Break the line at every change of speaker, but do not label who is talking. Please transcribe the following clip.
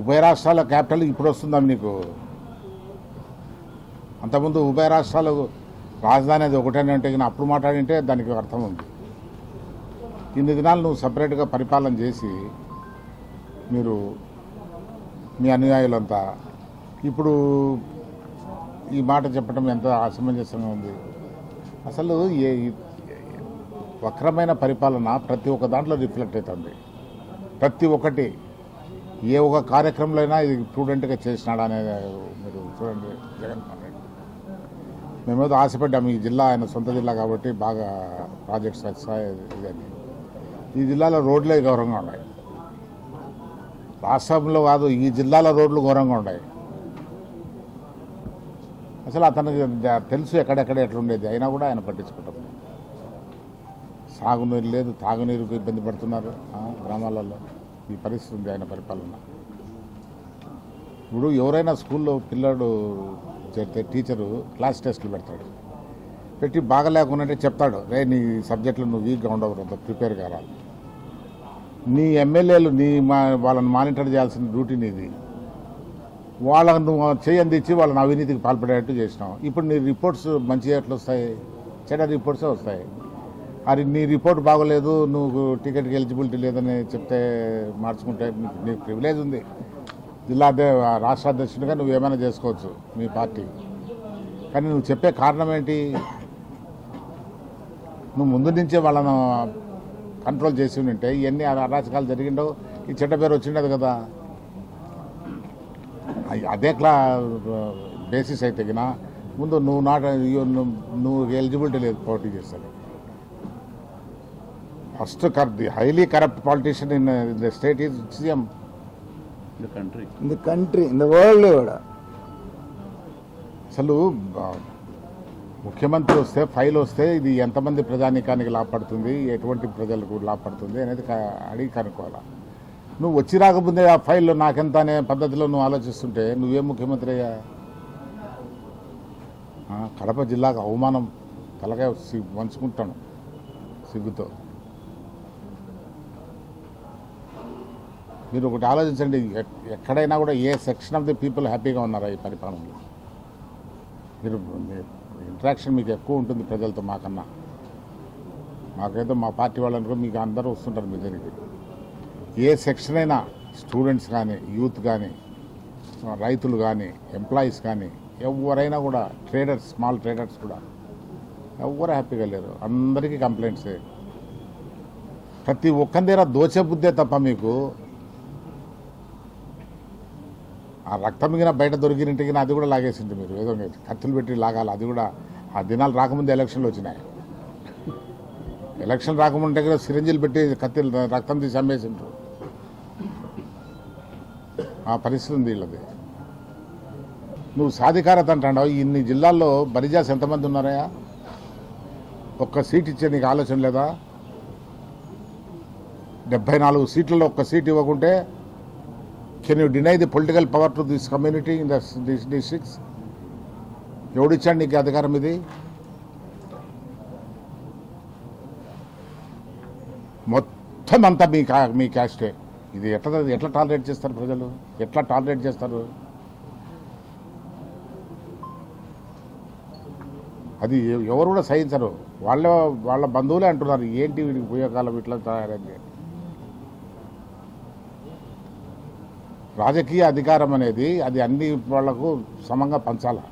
ఉభయ రాష్ట్రాల క్యాపిటల్ ఇప్పుడు వస్తుందా నీకు అంతకుముందు ఉభయ రాష్ట్రాలు రాజధాని అది ఒకటేనే ఉంటే కానీ అప్పుడు మాట్లాడింటే దానికి అర్థం ఉంది. ఇన్ని దినాలు నువ్వు సపరేట్గా పరిపాలన చేసి మీరు మీ అనుయాయులంతా ఇప్పుడు ఈ మాట చెప్పడం ఎంత అసమంజసంగా ఉంది. అసలు ఏ వక్రమైన పరిపాలన ప్రతి ఒక్క దాంట్లో రిఫ్లెక్ట్ అవుతుంది. ప్రతి ఒక్కటి ఏ ఒక కార్యక్రమంలో అయినా ఇది ప్రూడెంట్గా చేసినాడా అనేది మీరు చూడండి. జగన్మోహన్ రెడ్డి మేమేదో ఆశపడ్డాము ఈ జిల్లా ఆయన సొంత జిల్లా కాబట్టి బాగా ప్రాజెక్ట్స్ వస్తాయి ఇదని ఈ జిల్లాలో రోడ్లే గౌరవంగా ఉన్నాయి. రాష్ట్రంలో కాదు ఈ జిల్లాలో రోడ్లు ఘోరంగా ఉన్నాయి. అసలు అతనికి తెలుసు ఎక్కడెక్కడ ఎట్లుండేది అయినా కూడా ఆయన పట్టించుకుంటాం సాగునీరు లేదు తాగునీరుకు ఇబ్బంది పడుతున్నారు గ్రామాలలో. ఈ పరిస్థితి ఉంది ఆయన పరిపాలన. ఇప్పుడు ఎవరైనా స్కూల్లో పిల్లాడు చేరితే టీచరు క్లాస్ టెస్ట్లు పెడతాడు. పెట్టి బాగా లేకుండా చెప్తాడు రే నీ సబ్జెక్టులు నువ్వు వీక్గా ఉండవు అంత ప్రిపేర్ కారా. నీ ఎమ్మెల్యేలు నీ మా వాళ్ళని మానిటర్ చేయాల్సిన డ్యూటీ నీది. వాళ్ళకు నువ్వు చేయంది ఇచ్చి వాళ్ళని అవినీతికి పాల్పడేటట్టు చేసినావు. ఇప్పుడు నీ రిపోర్ట్స్ మంచి ఎట్లా వస్తాయి చెడ్డ రిపోర్ట్సే వస్తాయి. అది నీ రిపోర్ట్ బాగోలేదు నువ్వు టికెట్కి ఎలిజిబిలిటీ లేదని చెప్తే మార్చుకుంటే నీకు ప్రివిలేజ్ ఉంది. జిల్లా రాష్ట్ర అధ్యక్షుడిగా నువ్వు ఏమైనా చేసుకోవచ్చు మీ పార్టీ. కానీ నువ్వు చెప్పే కారణం ఏంటి? నువ్వు ముందు నుంచే వాళ్ళను కంట్రోల్ చేసి ఉంటే ఇవన్నీ అరాచకాలు జరిగిండవు. ఈ చెడ్డ పేరు వచ్చిండదు కదా. అదే క్లా బేసిస్ అయితే ముందు నువ్వు నాట్ నువ్వు ఎలిజిబిలిటీ లేదు పోటీ చేస్తాను ఫస్ట్ కర్ the highly corrupt politician in the state is CM.
the country.
in the country, in the world కూడా.
అసలు ముఖ్యమంత్రి వస్తే ఫైల్ వస్తే ఇది ఎంతమంది ప్రజానీకానికి లాభపడుతుంది ఎటువంటి ప్రజలకు లాభపడుతుంది అనేది అడిగి కనుక్కోవాలి. నువ్వు వచ్చి రాకముందే ఆ ఫైల్ నాకెంత అనే పద్ధతిలో నువ్వు ఆలోచిస్తుంటే నువ్వేం ముఖ్యమంత్రి అయ్యా? కడప జిల్లాకు అవమానం తలకాయ సి- వంచుకుంటాను సిగ్గుతో. మీరు ఒకటి ఆలోచించండి ఎక్కడైనా కూడా ఏ సెక్షన్ ఆఫ్ ది పీపుల్ హ్యాపీగా ఉన్నారా ఈ పరిపాలనలో? మీరు ఇంటరాక్షన్ మీకు ఎక్కువ ఉంటుంది ప్రజలతో మాకన్నా. మాకైతే మా పార్టీ వాళ్ళనుకో మీకు అందరూ వస్తుంటారు మీ దగ్గరికి. ఏ సెక్షన్ అయినా స్టూడెంట్స్ కానీ యూత్ కానీ రైతులు కానీ ఎంప్లాయీస్ కానీ ఎవరైనా కూడా ట్రేడర్స్ స్మాల్ ట్రేడర్స్ కూడా ఎవరు హ్యాపీగా లేరు. అందరికీ కంప్లైంట్సే ప్రతి ఒక్కరి దగ్గర దోచే బుద్ధే తప్ప మీకు ఆ రక్తం మిగిన బయట దొరికినట్టుగా అది కూడా లాగేసింది మీరు. ఏదో మీరు పెట్టి లాగాలి. అది కూడా ఆ దినాలు రాకముందు ఎలక్షన్లు వచ్చినాయి. ఎలక్షన్ రాకముందే కూడా పెట్టి కత్తిలు రక్తం తీసి అమ్మేసిండ్రు. ఆ పరిస్థితి ఉంది వీళ్ళది. నువ్వు సాధికారత అంటావు ఇన్ని జిల్లాల్లో బరిజాస్ ఎంతమంది ఉన్నారయ్యా? ఒక్క సీట్ ఇచ్చే నీకు ఆలోచన లేదా? డెబ్బై నాలుగు సీట్లలో ఒక్క సీట్ ఇవ్వకుంటే can you deny the political power to this community in this districts ఎవడిచ్చాడు నీకు అధికారం ఇది? మొత్తం అంతా మీ కా మీ క్యాస్టే. ఇది ఎట్లా ఎట్లా టాలరేట్ చేస్తారు ప్రజలు? ఎట్లా టాలరేట్ చేస్తారు? అది ఎవరు కూడా సహించరు. వాళ్ళ వాళ్ళ బంధువులే అంటున్నారు ఏంటి వీడికి ఉపయోగాలు? ఇట్లా తయారైంది? రాజకీయ అధికారం అనేది అది అన్ని వాళ్ళకు సమంగా పంచాలా?